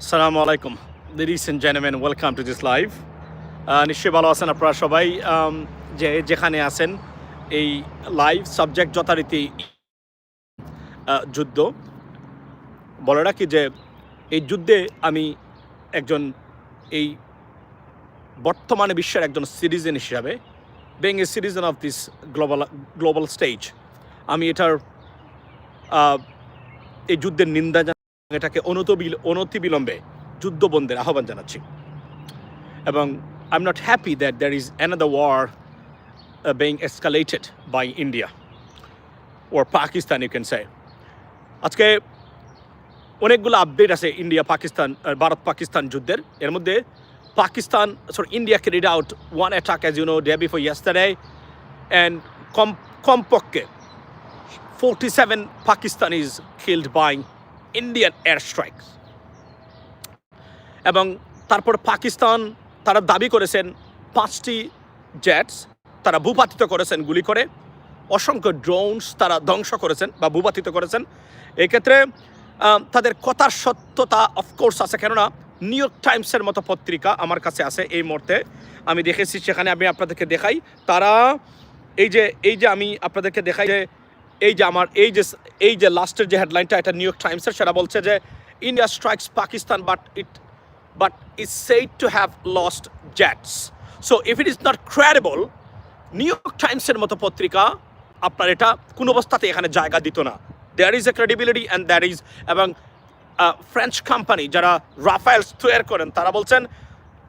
সালামু আলাইকুম ladies and gentlemen welcome to this live নিশ্চয়ই ভালো আছেন আপনারা সবাই। Um, যে যেখানে আছেন এই লাইভ সাবজেক্ট যথারীতি যুদ্ধ। বলে রাখি যে এই যুদ্ধে আমি একজন এই বর্তমানে বিশ্বের একজন সিটিজেন হিসাবে বেং a citizen of this global global stage আমি এটার এই যুদ্ধের নিন্দা এটাকে অনতবিল, অনতিবিলম্বে যুদ্ধবন্ধের আহ্বান জানাচ্ছি। এবং I am not happy that there is another war being escalated by India or Pakistan you can say আজকে অনেকগুলো আপডেট আছে ইন্ডিয়া পাকিস্তান ভারত পাকিস্তান যুদ্ধের। এর মধ্যে Pakistan sorry India carried out one attack as you know day before yesterday and কম কমপক্ষে 47 Pakistanis killed by air airstrikes. এবং তারপর পাকিস্তান তারা দাবি করেছেন পাঁচটি জেটস তারা ভূপাতিত করেছেন গুলি করে। অসংখ্য ড্রোনস তারা ধ্বংস করেছেন বা ভূপাতিত করেছেন। এক্ষেত্রে তাদের কথার সত্যতা অফকোর্স আছে, কেননা নিউ ইয়র্ক টাইমসের মতো পত্রিকা আমার কাছে আছে এই মুহূর্তে। আমি দেখেছি, সেখানে আমি আপনাদেরকে দেখাই। তারা এই যে এই যে আমি আপনাদেরকে দেখাই যে এই যে আমার, এই যে এই যে লাস্টের যে হেডলাইনটা এটা নিউ ইয়র্ক টাইমসের সেটা বলছে যে India strikes Pakistan but it but is said to have lost jets so if it is not credible New York টাইমসের মতো পত্রিকা আপনার এটা কোনো অবস্থাতে এখানে জায়গা দিত না। There is a credibility and there is এবং ফ্রেঞ্চ কোম্পানি যারা রাফায়েলস তৈরি করেন, তারা বলছেন,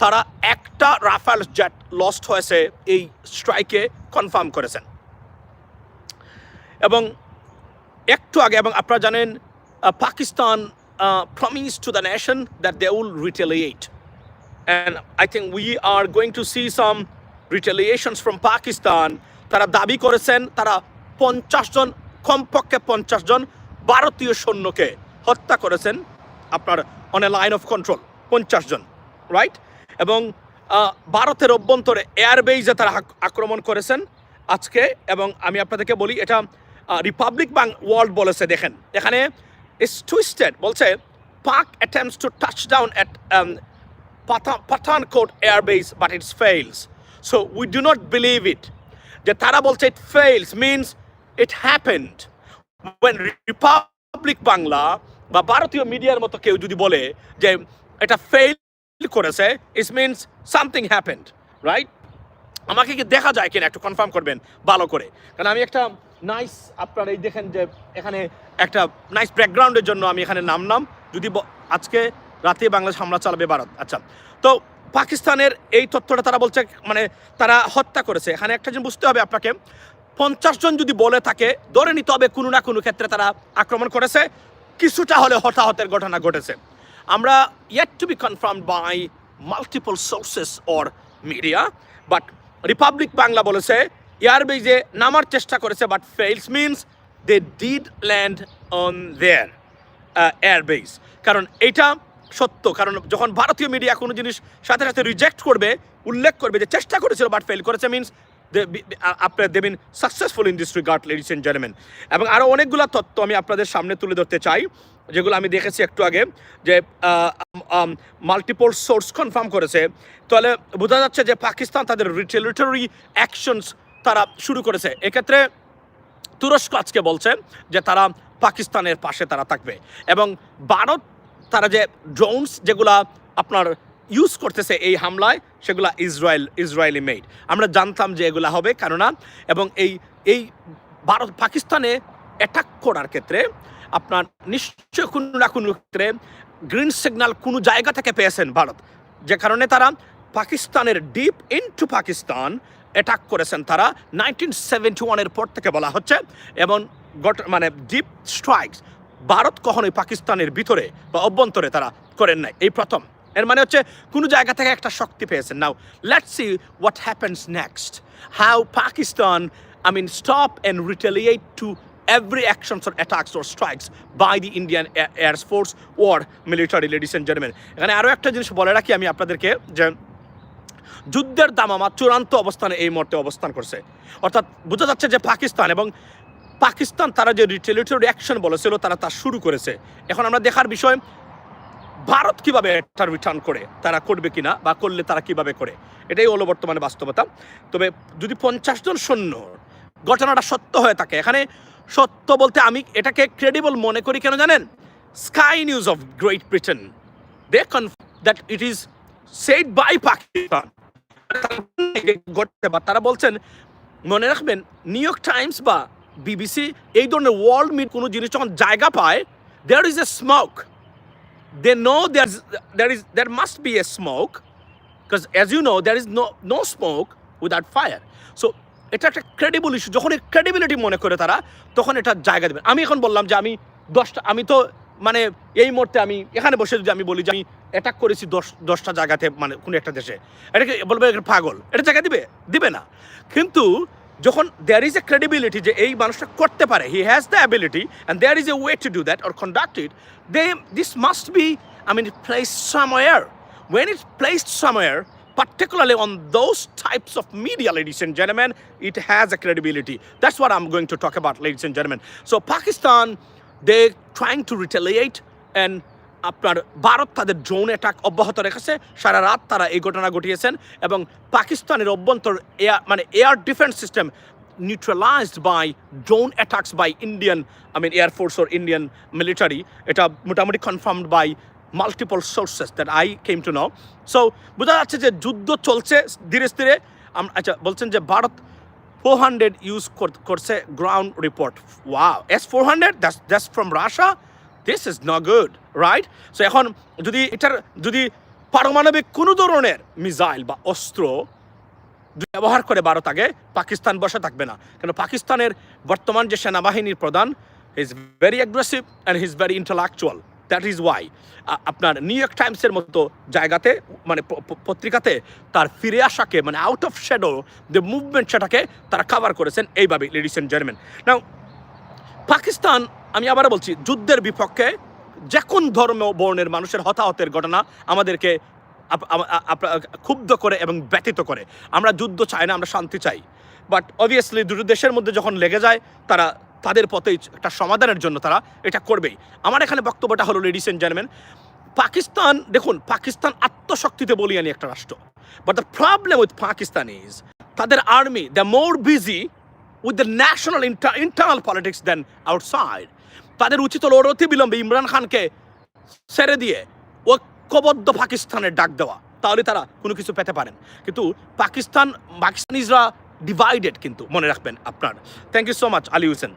তারা একটা রাফায়েল জেট লস্ট হয়েছে, এই স্ট্রাইকে কনফার্ম করেছেন। এবং একটু আগে, এবং আপনারা জানেন Pakistan promise to the nation that they will retaliate and I think we are going to see some retaliations from Pakistan তারা দাবি করেছেন, তারা পঞ্চাশ জন, কমপক্ষে পঞ্চাশ জন ভারতীয় সৈন্যকে হত্যা করেছেন। আপনার on a line of control পঞ্চাশ জন রাইট এবং ভারতের অভ্যন্তরে এয়ারবেইজে তারা আক্রমণ করেছেন আজকে। এবং আমি আপনাদেরকে বলি, এটা রিপাবলিক ব্যাংক ওয়ার্ল্ড বলেছে, দেখেন। এখানে ইস টুইস্টেড বলছে Pak attempts to touch down at Pathankot airbase but it's fails so we do not believe it যে তারা বলছে it fails means it happened when Republic Bangla বা ভারতীয় মিডিয়ার মতো কেউ যদি বলে যে এটা ফেইল করেছে it means something happened right আমাকে কি দেখা যায় কিনা একটু কনফার্ম করবেন, ভালো করে। কারণ আমি একটা নাইস আপনার এই দেখেন যে এখানে একটা নাইস ব্যাকগ্রাউন্ডের জন্য আমি এখানে নামলাম। যদি ব- আজকে রাতে বাংলাদেশ হামলা চালাবে ভারত। আচ্ছা তো পাকিস্তানের এই তথ্যটা তারা বলছে মানে তারা হত্যা করেছে। এখানে একটা জিনিস বুঝতে হবে আপনাকে, পঞ্চাশ জন যদি বলে থাকে, ধরে নিতে হবে কোনো না কোনো ক্ষেত্রে তারা আক্রমণ করেছে। কিছুটা হলে হতাহতের ঘটনা ঘটেছে। আমরা yet to be confirm by multiple sources or media but Republic Bangla বলেছে এয়ারবেজে নামার চেষ্টা করেছে but fails means they did land on their airbase কারণ এটা সত্য, কারণ যখন ভারতীয় মিডিয়া কোনো জিনিস সাথে সাথে রিজেক্ট করবে, উল্লেখ করবে যে চেষ্টা করেছিল বাট ফেল করেছে মিনস আপনার দেবেন successful in this regard ladies and gentleman এবং আরও অনেকগুলো তথ্য আমি আপনাদের সামনে তুলে ধরতে চাই, যেগুলো আমি দেখেছি একটু আগে, যে মাল্টিপল সোর্স কনফার্ম করেছে। তাহলে বোঝা যাচ্ছে যে পাকিস্তান তাদের রিটেলিটরি অ্যাকশনস তারা শুরু করেছে। এক্ষেত্রে তুরস্ক আজকে বলছে যে তারা পাকিস্তানের পাশে তারা থাকবে এবং ভারত তারা যে ড্রোনস যেগুলা আপনার ইউজ করতেছে এই হামলায়, সেগুলা ইসরায়েল, ইসরায়েলি মেড আমরা জানতাম যে এগুলা হবে, কেননা এবং এই এই ভারত পাকিস্তানে অ্যাটাক করার ক্ষেত্রে আপনার নিশ্চয় কোনো না কোনো ক্ষেত্রে গ্রিন সিগন্যাল কোনো জায়গা থেকে পেয়েছেন ভারত। যে কারণে তারা পাকিস্তানের ডিপ ইনটু পাকিস্তান অ্যাটাক করেছেন তারা। নাইনটিন সেভেন্টি ওয়ানের পর থেকে বলা হচ্ছে এবং গট মানে ডিপ স্ট্রাইকস ভারত কখনোই পাকিস্তানের ভিতরে বা অভ্যন্তরে তারা করেন নাই। এই প্রথম। এর মানে হচ্ছে কোনো জায়গা থেকে একটা শক্তি পেয়েছেন। Now let's see what happens next how Pakistan I mean stop and retaliate to every actions or attacks strikes by the Indian Air, Air Force or military, ladies and. এখানে আরও একটা জিনিস বলে রাখি আমি আপনাদেরকে যে যুদ্ধের দামামা চূড়ান্ত অবস্থানে এই মুহূর্তে অবস্থান করছে। অর্থাৎ বোঝা যাচ্ছে যে পাকিস্তান এবং পাকিস্তান তারা যে রিটেলিটরি অ্যাকশন বলেছিল, তারা তা শুরু করেছে। এখন আমরা দেখার বিষয়, ভারত কীভাবে এটা রিটার্ন করে, তারা করবে কিনা বা করলে তারা কীভাবে করে, এটাই হলো বর্তমানে বাস্তবতা। তবে যদি পঞ্চাশ জন সৈন্য, ঘটনাটা সত্য হয়ে থাকে, এখানে সত্য বলতে আমি এটাকে ক্রেডিবল মনে করি কেন জানেন? Sky News of Great Britain they confirm that it is said by Pakistan বা তারা বলছেন, মনে রাখবেন নিউ ইয়র্ক টাইমস বা বিবিসি এই ধরনের ওয়ার্ল্ড মিট কোনো জিনিস যখন জায়গা পায় there is a smoke they know there there is, there must be a smoke because as you know, there is no no smoke without fire. So, এটা একটা ক্রেডিবল ইস্যু যখন ক্রেডিবিলিটি মনে করে তারা, তখন এটা জায়গা দেবে আমি এখন বললাম যে আমি দশটা, আমি তো মানে এই মুহূর্তে আমি এখানে বসে যদি আমি বলি যে আমি অ্যাটাক করেছি দশ দশটা জায়গাতে মানে কোনো একটা দেশে এটাকে বলবে পাগল এটা জায়গা দিবে দিবে না কিন্তু যখন দেয়ার ইজ এ ক্রেডিবিলিটি যে এই মানুষটা করতে পারে he has the ability and there is a way to do that or conduct it they this must be I mean place somewhere when it's placed somewhere, particularly on those types of media, ladies and gentlemen, it has a credibility. That's what I'm going to talk about, ladies and gentlemen. So Pakistan, they're trying to retaliate and আপনার ভারত তাদের drone attack অব্যাহত রেখেছে। সারা রাত তারা এই ঘটনা ঘটিয়েছেন এবং পাকিস্তানের অভ্যন্তর এয়ার মানে air defence system neutralised by drone attacks by Indian I mean air force or Indian military এটা মোটামুটি confirmed by multiple sources that I came to know so বোঝা যাচ্ছে যে যুদ্ধ চলছে ধীরে ধীরে। আচ্ছা বলছেন যে ভারত ফোর হান্ড্রেড ইউজ করছে ground report wow S four hundred that's that's from Russia this is not good right so এখন যদি এটার, যদি পারমাণবিক কোনো ধরনের মিসাইল বা অস্ত্র ব্যবহার করে ভারত আগে, পাকিস্তান বসে থাকবে না। কেন পাকিস্তানের বর্তমান যে সেনাবাহিনীর প্রধান is very aggressive and his very intellectual that is why আপনার নিউ ইয়র্ক টাইমসের মতো জায়গাতে মানে পত্রিকাতে তার ফিরে আসাকে মানে out of shadow the movement সেটাকে তারা কাভার করেছেন এইভাবে ladies and gentleman now Pakistan, আমি আবার বলছি, যুদ্ধের বিপক্ষে যে কোন ধর্ম বর্ণের মানুষের হতাহতের ঘটনা আমাদেরকে ক্ষুব্ধ করে এবং ব্যতীত করে। আমরা যুদ্ধ চাই না, আমরা শান্তি চাই। বাট অবভিয়াসলি দুটো দেশের মধ্যে যখন লেগে যায়, তারা তাদের পথেই একটা সমাধানের জন্য তারা এটা করবেই। আমার এখানে বক্তব্যটা হলো লেডিস এন্ড জেন্টলম্যান পাকিস্তান, দেখুন, পাকিস্তান আত্মশক্তিতে বলিয়ানি একটা রাষ্ট্র। But the problem with Pakistan is তাদের army the more busy with the national internal politics than outside তাদের উচিত হলো অতি বিলম্বে ইমরান খানকে ছেড়ে দিয়ে ঐক্যবদ্ধ পাকিস্তানের ডাক দেওয়া। তাহলে তারা কোনো কিছু পেতে পারেন। কিন্তু পাকিস্তান, পাকিস্তানিজরা ডিভাইডেড কিন্তু, মনে রাখবেন আপনার। Thank you so much Ali Hossain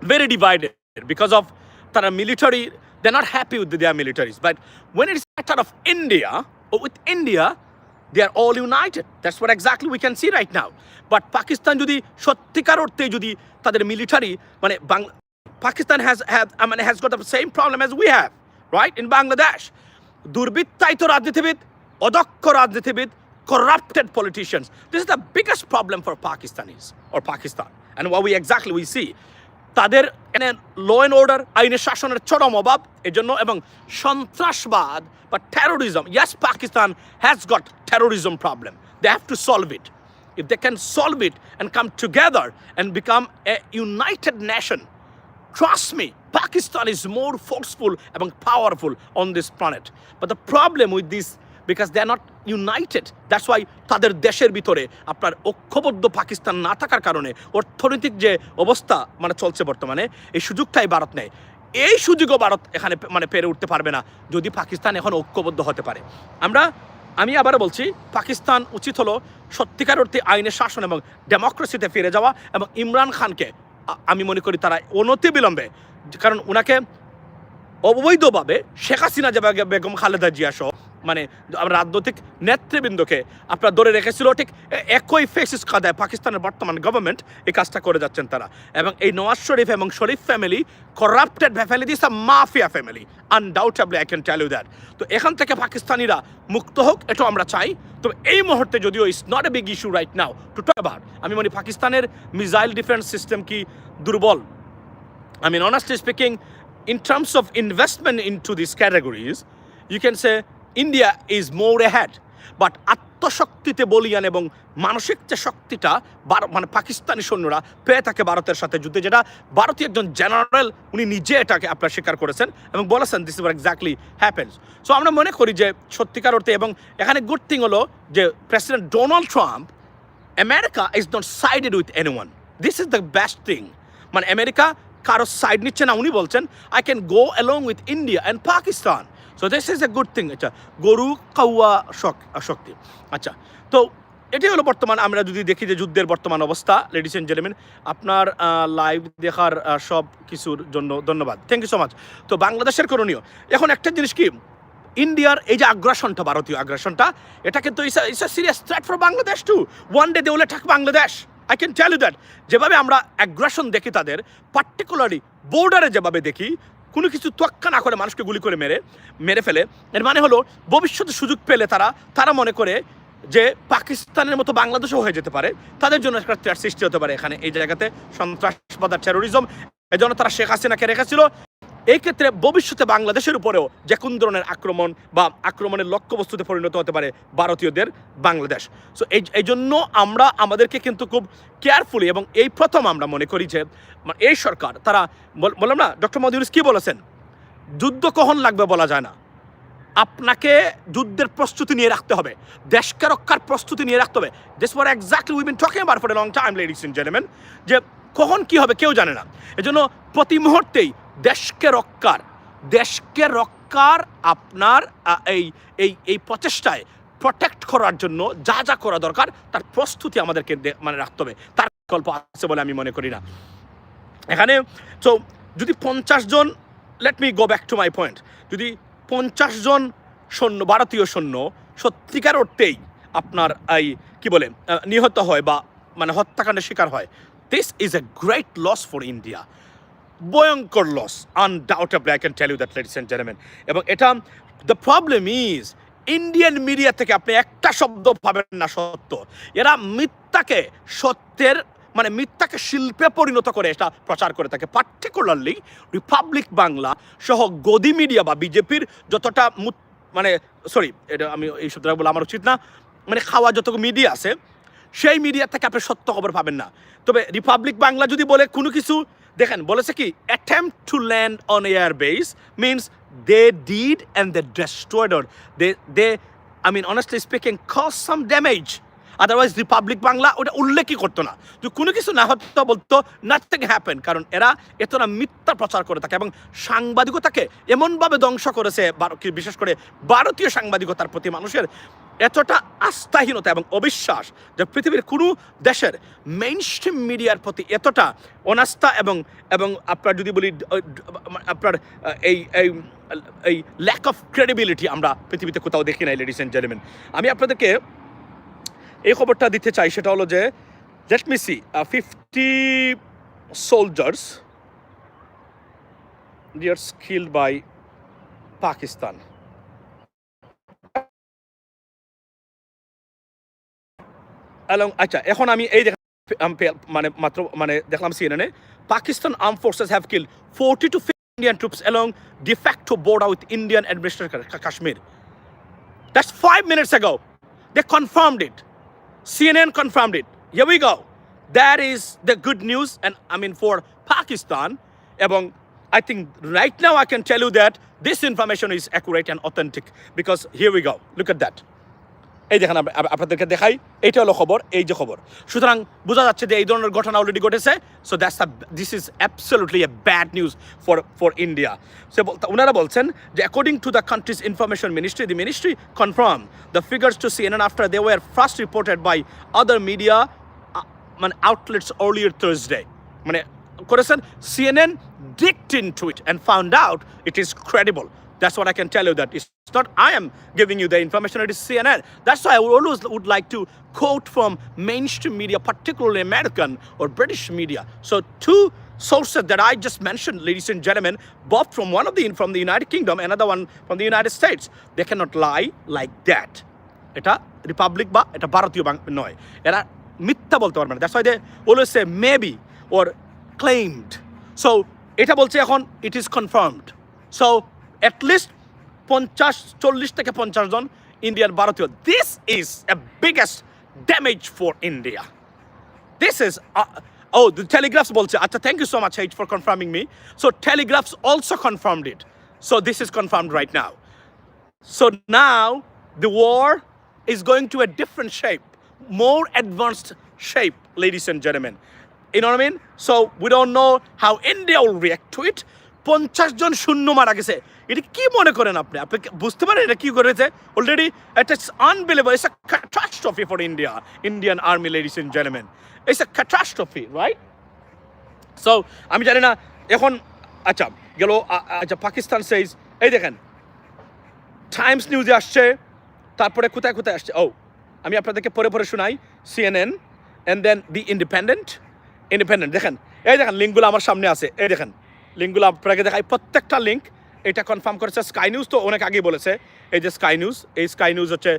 very divided because of their military. They're not happy with their militaries. But when it's a matter of India, or with India, they are all united. That's what exactly we can see right now. But Pakistan যদি সত্যিকার অর্থে যদি তাদের military মানে Bangla Pakistan has have I mean, has got the same problem as we have, right, in Bangladesh. দুর্বৃত্তায়িত রাজনীতিবিদ অদক্ষ রাজনীতিবিদ corrupted politicians. This is the biggest problem for Pakistanis or Pakistan. And what we exactly we see. তাদের law and order আইনের শাসনের চরম অভাব এজন্য এবং সন্ত্রাসবাদ বা terrorism yes Pakistan has got terrorism problem they have to solve it if they can solve it and come together and become a united nation, trust me, Pakistan is more forceful and powerful on this planet. But the problem with this, because they are not united, that's why তাদের দেশের ভিতরে আপনার ঐক্যবদ্ধ পাকিস্তান না থাকার কারণে অর্থনৈতিক যে অবস্থা মানে চলছে বর্তমানে এই সুযোগটাই ভারত নেয়। এই সুযোগও ভারত এখানে মানে পেরে উঠতে পারবে না যদি পাকিস্তান এখন ঐক্যবদ্ধ হতে পারে। আমরা আমি আবারও বলছি পাকিস্তান উচিত হলো সত্যিকার অর্থে আইনের শাসন এবং ডেমোক্রেসিতে ফিরে যাওয়া এবং ইমরান খানকে আমি মনে করি তারা অনতি বিলম্বে কারণ ওনাকে অবৈধভাবে শেখ হাসিনা বেগম খালেদা জিয়া সহ মানে রাজনৈতিক নেতৃবৃন্দকে আপনার ধরে রেখেছিল ঠিক একই ফেসিস কাদায় পাকিস্তানের বর্তমান গভর্নমেন্ট এই কাজটা করে যাচ্ছেন তারা। এবং এই নওয়াজ শরীফ এবং Sharif family corrupted family this uh mafia family undoubtably I can tell you that তো এখান থেকে পাকিস্তানিরা মুক্ত হোক এটাও আমরা চাই। তো এই মুহূর্তে যদিও it's not a big issue right now to talk about আমি মনে পাকিস্তানের মিসাইল ডিফেন্স সিস্টেম কি দুর্বল? I mean, honestly speaking, in terms of investment into these categories, you can say India more a ahead. But আত্মশক্তিতে বলিয়ান এবং মানসিক যে শক্তিটা মানে পাকিস্তানি সৈন্যরা পেয়ে থাকে ভারতের সাথে যুদ্ধে, যেটা ভারতীয় একজন জেনারেল উনি নিজে এটাকে আপনার স্বীকার করেছেন এবং বলেছেন this is exactly happens so আমরা মনে করি যে সত্যিকার অর্থে এবং এখানে গুড থিং হলো যে president Donald Trump America is not sided with any one this is the best thing মানে আমেরিকা কারও সাইড নিচ্ছে না। উনি বলছেন I can go along with India and Pakistan so this is a good thing আচ্ছা গরু, কাউয়া, শক- শক্তি। আচ্ছা তো এটি হলো বর্তমান, আমরা যদি দেখি যে যুদ্ধের বর্তমান অবস্থা লেডিস এন্ড জেন্টলম্যান আপনার লাইভ দেখার সব কিছুর জন্য ধন্যবাদ। থ্যাংক ইউ সো মাচ তো বাংলাদেশের করণীয়, এখন একটা জিনিস কি? ইন্ডিয়ার এই যে আগ্রাসনটা, ভারতীয় আগ্রাসনটা, এটা কিন্তু is is a serious threat for Bangladesh to one day they will attack Bangladesh I can tell you that যেভাবে আমরা অ্যাগ্রাসন দেখি তাদের পার্টিকুলারলি বর্ডারে যেভাবে দেখি কোনো কিছু তোয়াক্কা না করে মানুষকে গুলি করে মেরে মেরে ফেলে। এর মানে হলো ভবিষ্যতে সুযোগ পেলে তারা তারা মনে করে যে পাকিস্তানের মতো বাংলাদেশও হয়ে যেতে পারে। তাদের জন্য একটা সৃষ্টি হতে পারে এখানে, এই জায়গাতে সন্ত্রাসবাদ আর টেরোরিজম এই জন্য তারা শেখ হাসিনাকে রেখেছিল। এই ক্ষেত্রে ভবিষ্যতে বাংলাদেশের উপরেও যে কোন ধরনের আক্রমণ বা আক্রমণের লক্ষ্যবস্তুতে পরিণত হতে পারে ভারতীয়দের বাংলাদেশ। সো এই এই জন্য আমরা আমাদেরকে কিন্তু খুব কেয়ারফুলি এবং এই প্রথম আমরা মনে করি যে এই সরকার, তারা বললাম না, ডক্টর মোদী ইউনুস কি বলেছেন? যুদ্ধ কখন লাগবে বলা যায় না। আপনাকে যুদ্ধের প্রস্তুতি নিয়ে রাখতে হবে। দেশকে রক্ষার প্রস্তুতি নিয়ে রাখতে হবে। This for exactly we been talking about for a long time ladies and gentleman যে কখন কী হবে কেউ জানে না। এজন্য প্রতি মুহূর্তেই দেশকে রক্ষার দেশকে রক্ষার আপনার এই এই এই প্রচেষ্টায় প্রোটেক্ট করার জন্য যা যা করা দরকার, তার প্রস্তুতি আমাদেরকে মানে রাখতে হবে। তার বিকল্প আছে বলে আমি মনে করি না। এখানে তো যদি পঞ্চাশ জন let me go back to my point যদি পঞ্চাশ জন সৈন্য, ভারতীয় সৈন্য সত্যিকার অর্থেই আপনার এই, কি বলে নিহত হয় বা মানে হত্যাকাণ্ডের শিকার হয় this is a great loss for India ভয়ঙ্কর loss undoubtably I can tell you that ladies and gentleman এবং এটা the problem is Indian media থেকে আপনি একটা শব্দ পাবেন না সত্য। এরা মিথ্যাকে সত্যের মানে মিথ্যাকে শিল্পে পরিণত করে এটা প্রচার করে থাকে। পার্টিকুলারলি রিপাবলিক বাংলা সহ গদি মিডিয়া বা বিজেপির যতটা মানে সরি এটা আমি এই শব্দটা বলে আমার উচিত না। মানে খাওয়া যতটুকু মিডিয়া আছে, সেই মিডিয়া থেকে আপনি সত্য খবর পাবেন না। তবে রিপাবলিক বাংলা যদি বলে কোনো কিছু দেখেন, বলেছে কি attempt to land on air base means they did and they destroyed or they they I mean honestly speaking cause some damage otherwise Republic Bangla ওটা উল্লেখই করতো না। তো কোনো কিছু না হতো বলতো নাথিং হ্যাপেন কারণ এরা এত না মিথ্যা প্রচার করে থাকে এবং সাংবাদিকতাকে এমনভাবে ধ্বংস করেছে বিশেষ করে ভারতীয় সাংবাদিকতার প্রতি মানুষের এতটা আস্থাহীনতা এবং অবিশ্বাস যে পৃথিবীর কোনো দেশের মেইন স্ট্রিম মিডিয়ার প্রতি এতটা অনাস্থা এবং এবং আপনার যদি বলি আপনার এই এই এই ল্যাক অফ ক্রেডিবিলিটি আমরা পৃথিবীতে কোথাও দেখি নাই লেডিস অ্যান্ড জেন্টলম্যান আমি আপনাদেরকে এই খবরটা দিতে চাই, সেটা হলো যে let me see fifty soldiers dear skilled by Pakistan এবং আচ্ছা এখন আমি এই দেখ- আম পে- মানে মাত্র মানে দেখলাম সিএনএনে Pakistan arm forces have kill forty two Indian troops along de facto border with Indian administrator Kashmir. That's five minutes ago. They confirmed it. CNN confirmed it. Here we go. That is the good news, and I mean for Pakistan. এবং I think right now I can tell you that this information is accurate and authentic because here we go. Look at that. এই দেখেন up- up- আপনাদেরকে দেখাই, এইটা হলো খবর, এই যে খবর। সুতরাং বোঝা যাচ্ছে যে এই ধরনের ঘটনা অলরেডি ঘটেছে so that's a this is absolutely a bad news for for India সে ওনারা বলছেন যে according to the country's information ministry the ministry confirm the figures to CNN after they were first reported by other media মানে outlets earlier Thursday মানে করেছেন CNN digged into it and found out it is credible. That's what I can tell you that it's not I am giving you the information, it is CNN. That's why I would always would like to quote from mainstream media, particularly American or British media. So two sources that I just mentioned, ladies and gentlemen, both from one of the from the United Kingdom, another one from the United States. They cannot lie like that. এটা Republic বা এটা ভারতীয় বাং- নয় এরা মিথ্যা বলতে পারবে না that's why they always say maybe or claimed so এটা বলছে এখন it is confirmed so at least পঞ্চাশ চল্লিশ থেকে পঞ্চাশ জন ইন্ডিয়ান ভারতীয় this is a biggest damage for India uh, oh, the Telegraphs বলছে আচ্ছা thank you so much H for confirming me. So Telegraphs also confirmed it. So this is confirmed right now. So now the war is going to a different shape, more advanced shape, ladies and gentlemen. You know what I mean? So we don't know how India to it. পঞ্চাশ জন শূন্য মারা গেছে এটা কি মনে করেন আপনি? আপনি বুঝতে পারেন এটা কি করেছে? অলরেডি এটা unbelievable it's a for India Indian army ladies and gentleman it's a right so আমি জানি না, এখন আচ্ছা গেল আচ্ছা পাকিস্তান সেইজ এই দেখেন টাইমস নিউজে আসছে, তারপরে কোথায় কোথায় আসছে? ও আমি আপনাদেরকে পরে পরে শোনাই CNN and then the Independent Independent দেখেন, এই দেখেন লিঙ্কগুলো আমার সামনে আছে, এই দেখেন লিঙ্কগুলো আপনাকে দেখাই, প্রত্যেকটা লিঙ্ক এটা কনফার্ম করেছে স্কাই নিউজ তো অনেক আগেই বলেছে। এই যে স্কাই নিউজ এই স্কাই নিউজ হচ্ছে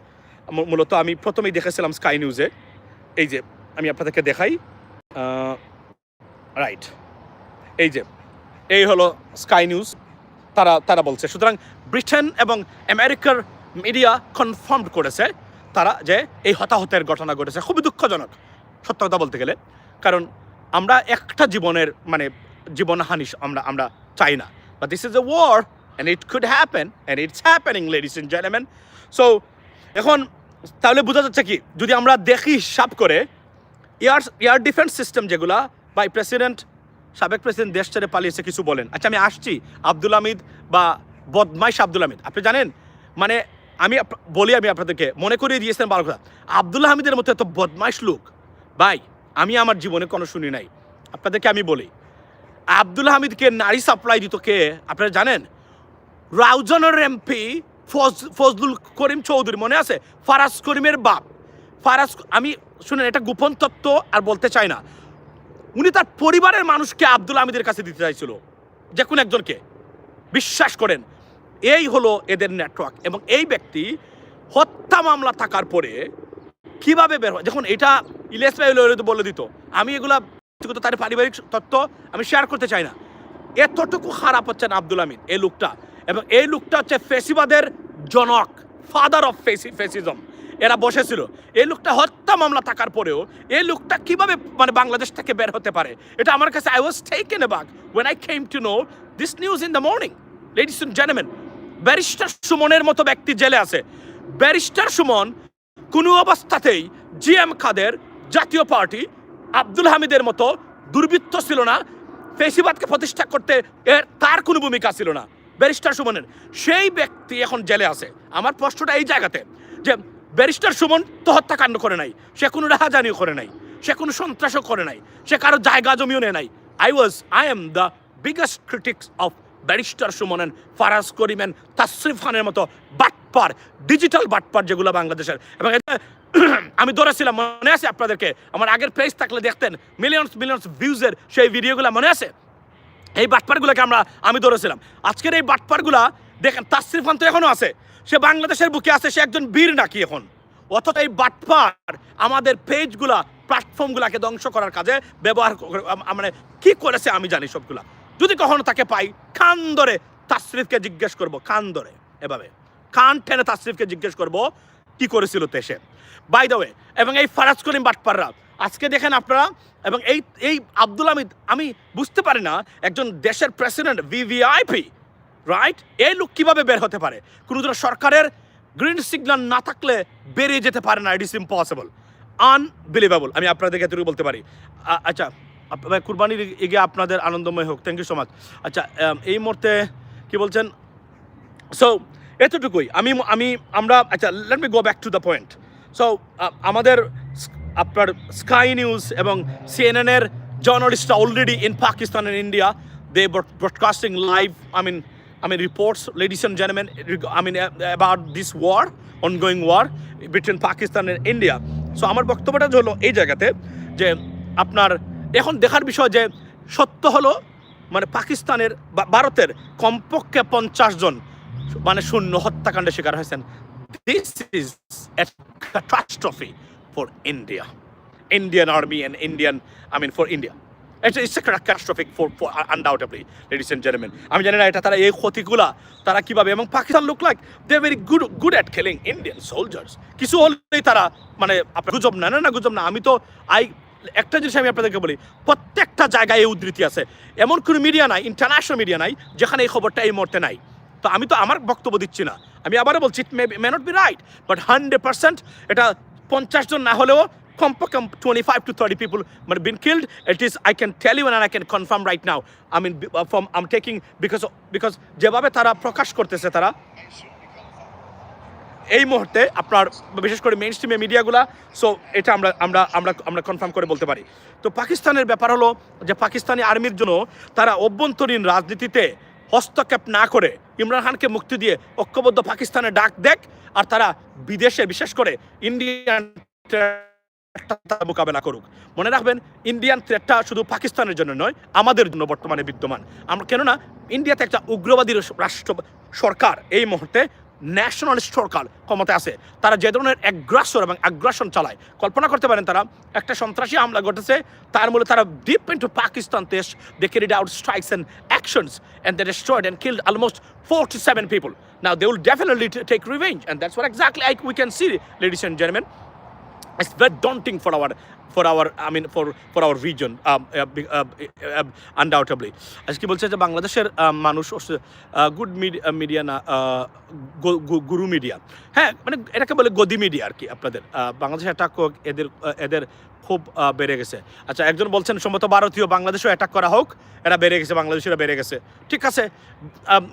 মূলত আমি প্রথমেই দেখেছিলাম স্কাই নিউজে এই যে, আমি আপনাদেরকে দেখাই। রাইট এই যে, এই হলো স্কাই নিউজ তারা তারা বলছে, সুতরাং ব্রিটেন এবং আমেরিকার মিডিয়া কনফার্ম করেছে তারা যে এই হতাহতের ঘটনা ঘটেছে। খুবই দুঃখজনক, সত্য কথা বলতে গেলে। কারণ আমরা একটা জীবনের মানে জীবনহানি আমরা আমরা চাই না। বা this is a war and it could happen and it's happening ladies and gentleman so এখন তাহলে বোঝা যাচ্ছে কি, যদি আমরা দেখি হিসাব করে, এয়ার এয়ার ডিফেন্স সিস্টেম যেগুলা বাই প্রেসিডেন্ট, সাবেক প্রেসিডেন্ট দেশ ছেড়ে পালিয়েছে কিছু বলেন। আচ্ছা আমি আসছি, আব্দুল হামিদ বা বদমাইশ আব্দুল হামিদ। আপনি জানেন মানে আমি বলি আমি আপনাদেরকে, মনে করিয়ে দিয়েছেন ভালো কথা। আব্দুল হামিদের মতো এত বদমাইশ লোক, ভাই, আমি আমার জীবনে কোনো শুনি নাই। আপনাদেরকে আমি বলি, আব্দুল হামিদকে নারী সাপ্লাই দিত কে? আপনারা জানেন রাউজানের এমপি ফজলুল করিম চৌধুরী, মনে আছে? ফারাজ করিমের বাপ। ফারাজ আমি, শুনেন, এটা গোপন তত্ত্ব আর বলতে চাই না। উনি তার পরিবারের মানুষকে আব্দুল হামিদের কাছে দিতে চাইছিল, যে কোনো একজনকে। বিশ্বাস করেন, এই হলো এদের নেটওয়ার্ক এবং এই ব্যক্তি হত্যা মামলা থাকার পরে কীভাবে বের হয়? দেখুন, এটা ইলিয়াস ভাই বলে দিত। আমি এগুলা ব্যক্তিগত, তার পারিবারিক তত্ত্ব আমি শেয়ার করতে চাই না। এতটুকু খারাপ হচ্ছেন আব্দুল আমিন এই লোকটা। এবং এই লোকটা হচ্ছে ফেসিবাদের জনক ফাদার অফ ফেসি ফেসিজম এরা বসেছিল। এই লোকটা হত্যা মামলা থাকার পরেও এই লোকটা কীভাবে মানে বাংলাদেশ থেকে বের হতে পারে? এটা আমার কাছে I was taken aback when I came to know this news in the morning ladies and gentleman barrister সুমনের মতো ব্যক্তি জেলে আছে। ব্যারিস্টার সুমন কোনো অবস্থাতেই জি এম খাদের জাতীয় পার্টি আব্দুল হামিদের মতো দুর্বৃত্ত ছিল না। ফেসিবাদকে প্রতিষ্ঠা করতে এর তার কোনো ভূমিকা ছিল না। ব্যারিস্টার সুমনের। সেই ব্যক্তি এখন জেলে আছে। আমার প্রশ্নটা এই জায়গাতে, যে ব্যারিস্টার সুমন তো হত্যাকাণ্ড করে নাই, সে কোনো রাহাজানিও করে নাই, সে কোনো সন্ত্রাসও করে নাই, সে কারও জায়গা জমিও নেয় নাই। I was I am the biggest critics of barrister সুমনেন Faraz করিমেন তাসরিফ খানের মতো বাটপার ডিজিটাল বাটপার যেগুলো বাংলাদেশের। এবং আমি ধরেছিলাম, মনে আছে আপনাদেরকে? আমার আগের পেজ থাকলে দেখতেন মিলিয়নস মিলিয়নস ভিউজের সেই ভিডিওগুলো মনে আছে? এই বাটপারগুলোকে আমরা, আমি ধরেছিলাম। আজকের এই বাটপারগুলা দেখেন, তাসরিফ খান তো এখনও আছে। সে বাংলাদেশের বুকে আছে, সে একজন বীর নাকি এখন। অথচ এই বাটপার আমাদের পেজগুলা প্ল্যাটফর্মগুলাকে ধ্বংস করার কাজে ব্যবহার মানে কি করেছে আমি জানি সবগুলা। যদি কখনো তাকে পাই কান ধরে তাসরিফকে জিজ্ঞেস করব কান ধরে, এভাবে। কান টেনে তাসরিফকে জিজ্ঞেস করব, কি করেছিল সে। বাই দ্য ওয়ে এবং এই ফারাজ করিম বাটপাররা আজকে দেখেন আপনারা, এবং এই এই আব্দুল হামিদ, আমি বুঝতে পারি না, একজন দেশের প্রেসিডেন্ট ভিভিআইপি রাইট এই লোক কীভাবে বের হতে পারে? কোনো ধরনের সরকারের গ্রিন সিগন্যাল না থাকলে বেরিয়ে যেতে পারে না ইট ইস ইম্পসিবল আনবিলিভেবল আমি আপনাদেরকে এতটুকু বলতে পারি। আচ্ছা কুরবানির এগিয়ে আপনাদের আনন্দময় হোক থ্যাংক ইউ সো মাচ আচ্ছা এই মুহূর্তে কি বলছেন? সো এতটুকুই, আমি আমি, আমরা আচ্ছা let me go back to the point so আমাদের আপনার স্কাই নিউজ এবং সিএনএনের জার্নালিস্টরা already in Pakistan and India they broadcasting live I mean I mean reports, ladies and gentlemen, reg- I mean uh, about this war, ongoing war between Pakistan and India. So আমার বক্তব্যটা হলো এই জায়গাতে যে আপনার এখন দেখার বিষয় যে সত্য হলো মানে পাকিস্তানের ভারতের কমপক্ষে পঞ্চাশ জন মানে শূন্য হত্যাকাণ্ডের শিকার হয়েছেন। This is a catastrophe for India Indian army and Indian I mean for India এটা it's catastrophic for for undoubtedly ladies and gentleman আমি জানি না এটা তারা এই ক্ষতিগুলা তারা কীভাবে এবং Pakistan look like they very good good at killing Indian soldiers কিছু হলেই তারা মানে আপনার গুজব না না না, গুজব না। আমি তো আই একটা জিনিস আমি আপনাদেরকে বলি, প্রত্যেকটা জায়গায় এই উদ্ধৃতি আছে। এমন কোনো মিডিয়া নাই ইন্টারন্যাশনাল মিডিয়া নাই, যেখানে এই খবরটা এই মুহূর্তে নাই। তো আমি তো আমার বক্তব্য দিচ্ছি না। আমি আবারও বলছি it may not be right but hundred percent এটা পঞ্চাশ জন না হলেও কমপক্ষে twenty five to thirty people মানে been killed it is I can tell you and I can confirm right now I mean from um taking because because যেভাবে তারা প্রকাশ করতেছে তারা, এই মুহূর্তে আপনার বিশেষ করে মেইন স্ট্রিমে মিডিয়াগুলা সো এটা আমরা আমরা আমরা আমরা কনফার্ম করে বলতে পারি। তো পাকিস্তানের ব্যাপার হলো যে পাকিস্তানি আর্মির জন্য তারা অভ্যন্তরীণ রাজনীতিতে হস্তক্ষেপ না করে ইমরান খানকে মুক্তি দিয়ে ঐক্যবদ্ধ পাকিস্তানের ডাক দেখ আর তারা বিদেশে, বিশেষ করে ইন্ডিয়ান মোকাবেলা করুক। মনে রাখবেন ইন্ডিয়ান থ্রেটটা শুধু পাকিস্তানের জন্য নয়, আমাদের জন্য বর্তমানে বিদ্যমান। আমরা কেননা ইন্ডিয়াতে একটা উগ্রবাদী রাষ্ট্র সরকার এই মুহূর্তে ন্যাশনালিস্ট সরকার ক্ষমতা আছে। তারা যে ধরনের অ্যাগ্রাসর এবং অ্যাগ্রাসন চালায়। কল্পনা করতে পারেন তারা, একটা সন্ত্রাসী হামলা ঘটেছে, তার মূলে তারা ডিপ ইন্টু পাকিস্তান দেশ they carried out strikes and actions and they destroyed and killed almost 47 seven people now they will definitely take revenge and that's what exactly I we can see ladies and gentlemen. It's very daunting for our for our I mean for for our region um, uh, uh, uh, undoubtedly. আজকে বলছে যে বাংলাদেশের মানুষ good media না গুরু media হ্যাঁ মানে এটাকে বলে গদি মিডিয়া আর কি আপনাদের। বাংলাদেশে অ্যাটাক এদের এদের খুব বেড়ে গেছে। আচ্ছা একজন বলছেন সম্ভবত ভারতীয় বাংলাদেশেও অ্যাটাক করা হোক এটা বেড়ে গেছে বাংলাদেশেরা বেড়ে গেছে। ঠিক আছে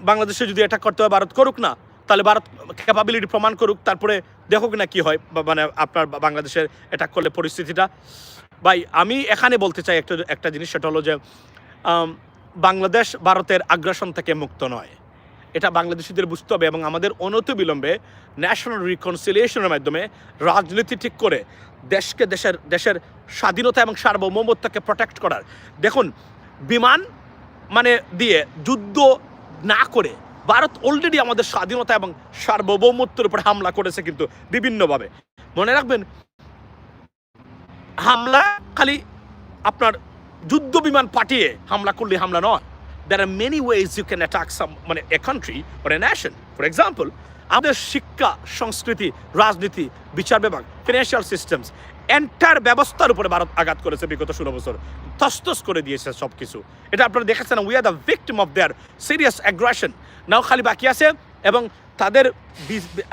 বাংলাদেশে যদি অ্যাটাক করতে হয় ভারত করুক না। তাহলে ভারত ক্যাপাবিলিটি প্রমাণ করুক, তারপরে দেখুক না কি হয় মানে আপনার বাংলাদেশের অ্যাটাক করলে পরিস্থিতিটা। ভাই, আমি এখানে বলতে চাই একটা একটা জিনিস, সেটা হলো যে বাংলাদেশ ভারতের আগ্রাসন থেকে মুক্ত নয়। এটা বাংলাদেশিদের বুঝতে হবে এবং আমাদের অনতি বিলম্বে ন্যাশনাল রিকনসিলিয়েশনের মাধ্যমে রাজনীতি ঠিক করে দেশকে দেশের দেশের স্বাধীনতা এবং সার্বভৌমত্বকে প্রোটেক্ট করার। দেখুন, বিমান মানে দিয়ে যুদ্ধ না করে ভারত অলরেডি আমাদের স্বাধীনতা এবং সার্বভৌমত্বের উপর হামলা করেছে কিন্তু বিভিন্নভাবে। মনে রাখবেন, হামলা খালি আপনার যুদ্ধ বিমান পাঠিয়ে হামলা করলে হামলা নয়। There are many ways you can attack some মানে a country or a nation for example আমাদের শিক্ষা, সংস্কৃতি, রাজনীতি, বিচার বিভাগ ফিনান্সিয়াল সিস্টেমস এন্টার ব্যবস্থার উপরে ভারত আঘাত করেছে বিগত ষোলো বছর। তস্তস করে দিয়েছে সব কিছু এটা আপনারা দেখেছেন we are the victim of their serious aggression now খালি বাকি আছে, এবং তাদের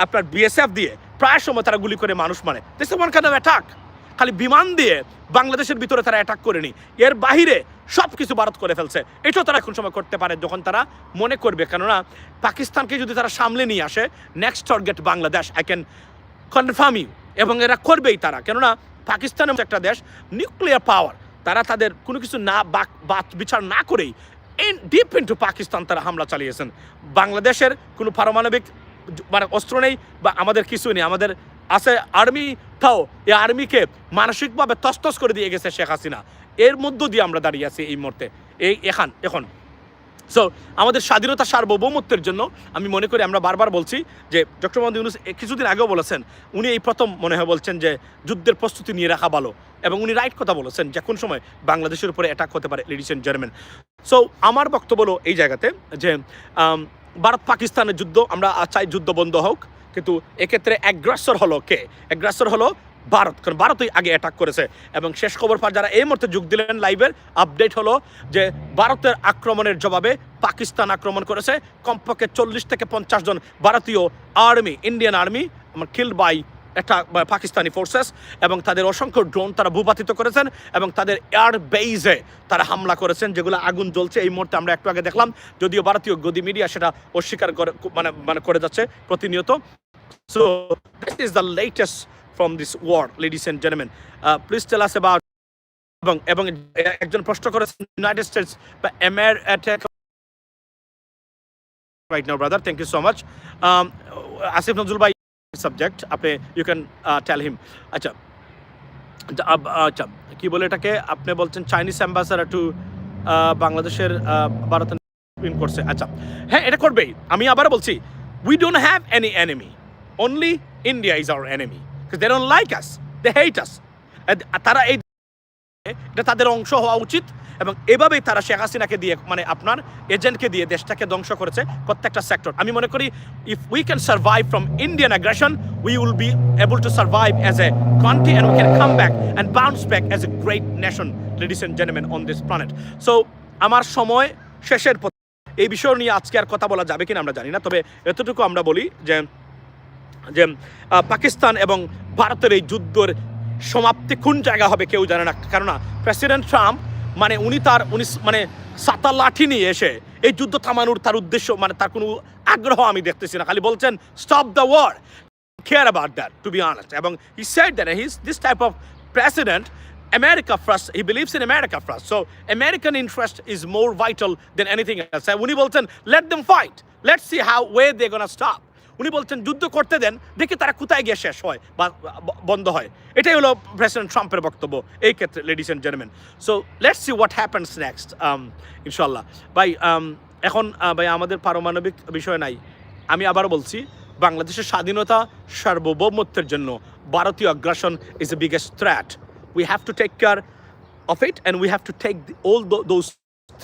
আপনার বিএসএফ দিয়ে প্রায় সময় তারা গুলি করে মানুষ মানে। অ্যাটাক খালি বিমান দিয়ে বাংলাদেশের ভিতরে তারা অ্যাটাক করেনি। এর বাহিরে সব কিছু ভারত করে ফেলছে। এটাও তারা এখন সময় করতে পারে যখন তারা মনে করবে। কেননা, পাকিস্তানকে যদি তারা সামলে নিয়ে আসে next target Bangladesh I can confirm you এবং এরা করবেই তারা। কেননা পাকিস্তান একটা দেশ নিউক্লিয়ার পাওয়ার তারা তাদের কোনো কিছু না বাক বিচার না করেই ইন ডিপ ইন্টু পাকিস্তান তারা হামলা চালিয়েছেন। বাংলাদেশের কোনো পারমাণবিক মানে অস্ত্র নেই বা আমাদের কিছু নেই। আমাদের আছে আর্মিটাও এই আর্মিকে মানসিকভাবে তস্তস করে দিয়ে গেছে শেখ হাসিনা। এর মধ্য দিয়ে আমরা দাঁড়িয়ে আছি এই মুহূর্তে। এই এখান, এখন। সো আমাদের স্বাধীনতা সার্বভৌমত্বের জন্য আমি মনে করি আমরা বারবার বলছি যে ডক্টর মোহাম্মদ ইউনুস কিছুদিন আগেও বলেছেন, উনি এই প্রথম মনে হয় বলছেন যে যুদ্ধের প্রস্তুতি নিয়ে রাখা ভালো। এবং উনি রাইট কথা বলেছেন যে কোন সময় বাংলাদেশের উপরে অ্যাটাক হতে পারে লেডিস এন্ড জার্মান সো আমার বক্তব্য হলো এই জায়গাতে যে ভারত পাকিস্তানের যুদ্ধ, আমরা চাই যুদ্ধ বন্ধ হোক, কিন্তু এক্ষেত্রে অ্যাগ্রাসর হলো কে? অ্যাগ্রাসর হলো ভারত, কারণ ভারতই আগে অ্যাটাক করেছে। এবং শেষ খবর পার যারা এই মুহূর্তে যোগ দিলেন লাইভের আপডেট হলো যে ভারতের আক্রমণের জবাবে পাকিস্তান আক্রমণ করেছে। কমপক্ষে চল্লিশ থেকে পঞ্চাশ জন ভারতীয় army Indian army killed by একটা পাকিস্তানি ফোর্সেস এবং তাদের অসংখ্য ড্রোন তারা ভূপাতিত করেছেন, এবং তাদের এয়ার বেইজে তারা হামলা করেছেন, যেগুলো আগুন জ্বলছে। এই মুহূর্তে আমরা একটু আগে দেখলাম, যদিও ভারতীয় গদি মিডিয়া সেটা অস্বীকার করে মানে মানে করে যাচ্ছে প্রতিনিয়ত। So this is the latest from this war ladies and gentleman please tell us about এবং এবং একজন প্রশ্ন করেছেন ইউনাইটেড স্টেটস বা এমএর attack now brother. Thank you so much. Um, Asif Nazrul ভাই সাবজেক্ট আপনি ইউ ক্যান টেল হিম আচ্ছা আচ্ছা, কি বলে এটাকে আপনি বলছেন চাইনিজ অ্যাম্বাসাডার টু বাংলাদেশের আহ, ভারতে করছে আচ্ছা হ্যাঁ এটা করবেই আমি আবার বলছি we don't have any enemy only India is our enemy they don't like us they hate us তারা এই এটা তাদের অংশ হওয়া উচিত এবং এভাবেই তারা শেখ হাসিনাকে দিয়ে মানে আপনার এজেন্টকে দিয়ে দেশটাকে ধ্বংস করেছে প্রত্যেকটা সেক্টর আমি মনে করি if we can survive from Indian aggression we will be able to survive as a country and we can come back and bounce back as a great nation ladies and gentleman on this planet so আমার সময় শেষের এই বিষয় নিয়ে আজকে আর কথা বলা যাবে কিনা আমরা জানি না, তবে এতটুকু আমরা বলি যে যে পাকিস্তান এবং ভারতের এই যুদ্ধর সমাপ্তি কোন জায়গা হবে কেউ জানে না। কেননা, প্রেসিডেন্ট ট্রাম্প মানে উনি তার, উনি মানে সাতা লাঠি নিয়ে এসে এই যুদ্ধ থামানোর তার উদ্দেশ্য মানে তার কোনো আগ্রহ আমি দেখতেছি না। খালি বলছেন stop the war care about that to be honest এবং he said that his this type of president America first he believes in America first so American interest is more vital than anything উনি বলছেন let them fight let see how way they gonna stop উনি বলছেন যুদ্ধ করতে দেন দেখি তারা কোথায় গিয়ে শেষ হয় বা বন্ধ হয়। এটাই হলো প্রেসিডেন্ট ট্রাম্পের বক্তব্য এই ক্ষেত্রে ladies and gentleman so let's see what happens next ইনশাল্লাহ ভাই um, এখন ভাই আমাদের পারমাণবিক বিষয় নাই। আমি আবার বলছি বাংলাদেশের স্বাধীনতা সার্বভৌমত্বের জন্য ভারতীয় আগ্রাসন is the biggest threat we have to take care of it and we have to all tho- those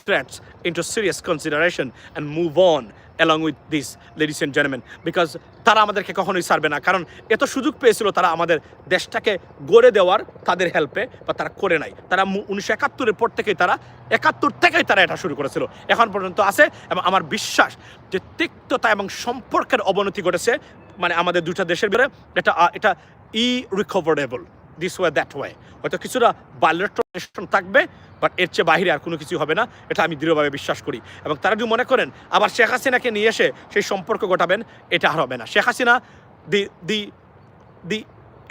threats into serious consideration and move on. Along with this ladies and gentlemen because তারা আমাদেরকে কখনোই ছাড়বে না। কারণ এত সুযোগ পেয়েছিল তারা আমাদের দেশটাকে গড়ে দেওয়ার তাদের হেল্পে বা তারা করে নাই। তারা উনিশশো একাত্তরের পর থেকেই তারা, একাত্তর থেকেই তারা এটা শুরু করেছিল। এখন পর্যন্ত আছে, এবং আমার বিশ্বাস যে তিক্ততা এবং সম্পর্কের অবনতি ঘটেছে মানে আমাদের দুটা দেশের ভিতরে, এটা এটা ই recoverable this way that way হয়তো কিছুটা বাল্যটন থাকবে বাট এর চেয়ে বাহিরে আর কোনো কিছু হবে না। এটা আমি দৃঢ়ভাবে বিশ্বাস করি। এবং তারা যদি মনে করেন, আবার শেখ হাসিনাকে নিয়ে এসে সেই সম্পর্ক ঘটাবেন এটা আর হবে না। Sheikh Hasina the the the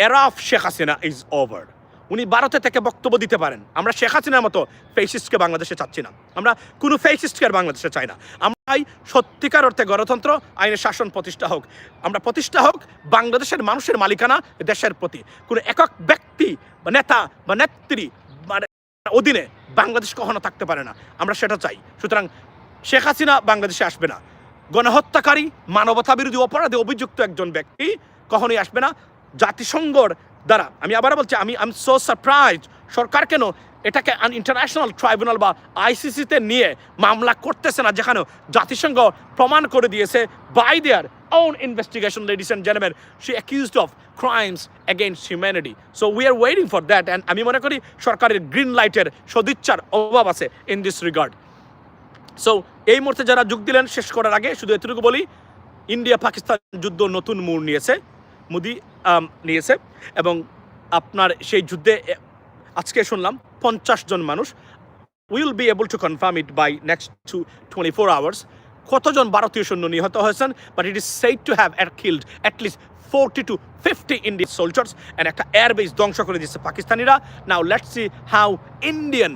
era of Sheikh Hasina is over উনি ভারতে থেকে বক্তব্য দিতে পারেন। আমরা শেখ হাসিনার মতো ফেসিস্টকে বাংলাদেশে চাচ্ছি না। আমরা কোনো ফেসিস্টকে আর বাংলাদেশে চাই না। চাই সত্যিকার অর্থে গণতন্ত্র, আইনের শাসন প্রতিষ্ঠা হোক। আমরা প্রতিষ্ঠা হোক বাংলাদেশের মানুষের মালিকানা দেশের প্রতি। কোনো একক ব্যক্তি বা নেতা বা নেত্রী মানে অধীনে বাংলাদেশ কখনো থাকতে পারে না। আমরা সেটা চাই। সুতরাং শেখ হাসিনা বাংলাদেশে আসবে না। গণহত্যাকারী মানবতা বিরোধী অপরাধে অভিযুক্ত একজন ব্যক্তি কখনোই আসবে না। জাতিসংঘর দ্বারা। আমি আবার বলছি, আমি আম সো সারপ্রাইজ সরকার কেন এটাকে ইন্টারন্যাশনাল ট্রাইব্যুনাল বা আইসিসিতে নিয়ে মামলা করতেছে না যেখানে জাতিসংঘ প্রমাণ করে দিয়েছে by their own investigation, ladies and gentlemen. She accused of crimes against humanity. So we are waiting for that. And আমি মনে করি সরকারের গ্রিন লাইটের সদিচ্ছার অভাব আছে ইন দিস রিগার্ড সো এই মুহূর্তে যারা যোগ দিলেন শেষ করার আগে শুধু এতটুকু বলি ইন্ডিয়া পাকিস্তান যুদ্ধ নতুন মোড় নিয়েছে মোদি নিয়েছে এবং আপনার সেই যুদ্ধে আজকে শুনলাম পঞ্চাশ জন মানুষ will be able to confirm it by next to twenty four hours কতজন ভারতীয় সৈন্য নিহত হয়েছেন? But it is said to have at killed at least forty to fifty Indian soldiers and একটা এয়ারবেস ধ্বংস করে দিচ্ছে পাকিস্তানিরা। Now let's see how Indian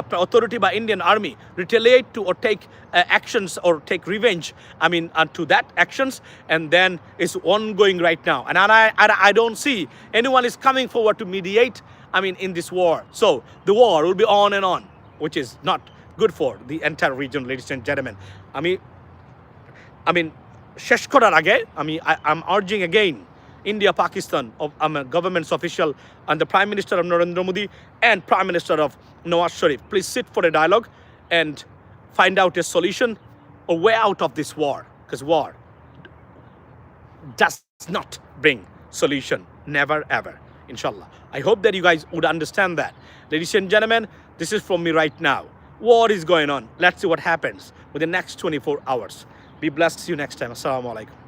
আপনার অথরিটি বা Indian army retaliate to or take uh, actions or take revenge i mean uh, to that actions and then it's ongoing right now. And I, I, I don't see anyone is coming forward to mediate i mean in this war so the war will be on and on which is not good for the entire region ladies and gentlemen i mean I mean, শেষ করার আগে আমি I, I'm urging again India, Pakistan, of um, government's official and the Prime Minister of Narendra Modi and Prime Minister of Nawaz Sharif, please sit for a dialogue and find out a solution, a way out of this war, because war does not bring solution, never ever. Inshallah. I hope that you guys would understand that. Ladies and gentlemen, this is from me right now. What is going on. Let's see what happens within the next 24 hours. Be blessed. See you next time. Assalamu alaikum.